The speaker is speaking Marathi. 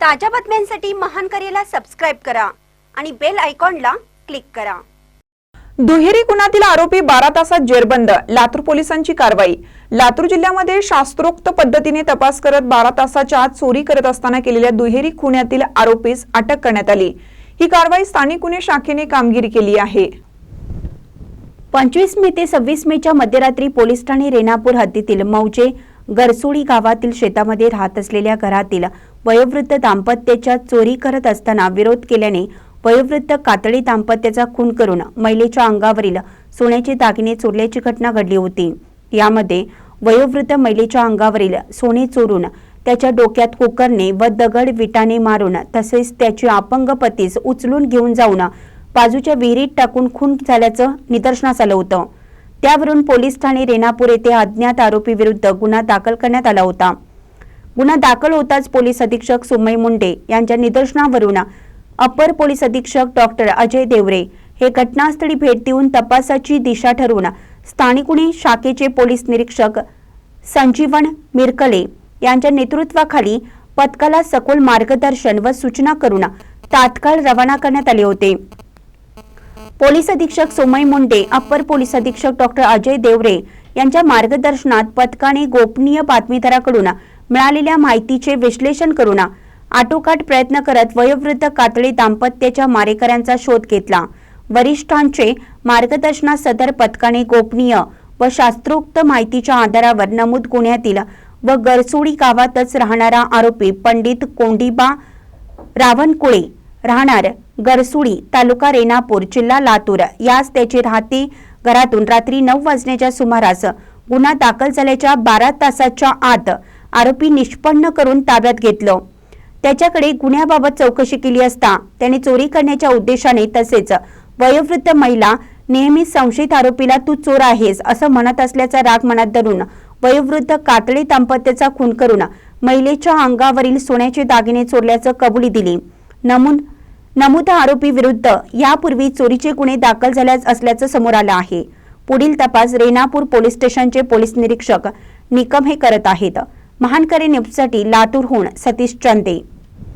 ताज्या बातम्यांसाठी महान करेला सबस्क्राईब करा आणि बेल आयकॉनला क्लिक करा. दुहेरी गुन्ह्यातील आरोपी बारा तासात जेरबंद लातूर पोलिसांची कारवाई. लातूर जिल्ह्यामध्ये शास्त्रोक्त पद्धतीने तपास करत बारा तासाच्या आत चोरी करत असताना केलेल्या दुहेरी खुन्यातील आरोपीस अटक करण्यात आली. ही कारवाई स्थानिक गुन्हे शाखेने कामगिरी केली आहे. पंचवीस मे ते सव्वीस मेच्या मध्यरात्री पोलीस ठाणे रेणापूर हद्दीतील मौजे गरसोडी गावातील शेतामध्ये राहत असलेल्या घरातील वयोवृद्ध दाम्पत्याच्या चोरी करत असताना विरोध केल्याने वयोवृद्ध कातडी दाम्पत्याचा खून करून महिलेच्या अंगावरील सोन्याचे दागिने चोरल्याची घटना घडली होती. यामध्ये वयोवृद्ध महिलेच्या अंगावरील सोने चोरून त्याच्या डोक्यात कुकरने व दगड विटाने मारून तसेच त्याची अपंग पतीस उचलून घेऊन जाऊन बाजूच्या विहिरीत टाकून खून झाल्याचं निदर्शनास आलं होतं. त्यावरून पोलीस ठाणे रेणापूर येथे अज्ञात आरोपी विरुद्ध गुन्हा दाखल करण्यात आला होता. गुन्हा दाखल होताच पोलीस अधीक्षक सुमय मुंडे यांच्या निदर्शनावरून अपर पोलीस अधीक्षक डॉक्टर अजय देवरे हे घटनास्थळी भेट देऊन तपासाची दिशा ठरवून स्थानिक गुन्हे शाखेचे पोलीस निरीक्षक संजीवन मिरकले यांच्या नेतृत्वाखाली पथकाला सखोल मार्गदर्शन व सूचना करून तात्काळ रवाना करण्यात आले होते. पोलीस अधीक्षक सोमय मुंडे अप्पर पोलीस अधीक्षक डॉक्टर अजय देवरे यांच्या मार्गदर्शनात पथकाने गोपनीय बातमीदाराकडून मिळालेल्या माहितीचे विश्लेषण करून आटोकाट प्रयत्न करत वयोवृद्ध कातळे दाम्पत्याच्या मारेकऱ्यांचा शोध घेतला. वरिष्ठांचे मार्गदर्शनात सदर पथकाने गोपनीय व शास्त्रोक्त माहितीच्या आधारावर नमूद गुन्ह्यातील व गरसोडी गावातच राहणारा आरोपी पंडित कोंडीबा रावणकुळे राहणार गरसुडी तालुका रेणापूर जिल्हा लातूर. यास त्याची राहते घरातून रात्री नऊ वाजण्याच्या सुमारास गुन्हा दाखल झाल्याच्या बारा तासाच्या आत आरोपी निष्पन्न करून ताब्यात घेतलं. त्याच्याकडे गुन्ह्याबाबत चौकशी केली असता त्याने चोरी करण्याच्या उद्देशाने तसेच वयोवृद्ध महिला नेहमी संशयित आरोपीला तू चोर आहेस असं म्हणत असल्याचा राग मनात धरून वयोवृद्ध कातळे दाम्पत्याचा खून करून महिलेच्या अंगावरील सोन्याचे दागिने चोरल्याचं कबुली दिली. नमून नमूद आरोपी विरुद्ध यापूर्वी चोरीचे गुन्हे दाखल झाल्याच असल्याचं समोर आलं आहे. पुढील तपास रेणापूर पोलीस स्टेशनचे पोलीस निरीक्षक निकम हे करत आहेत. महानकरे न्यूजसाठी लातूरहून सतीश चंदे.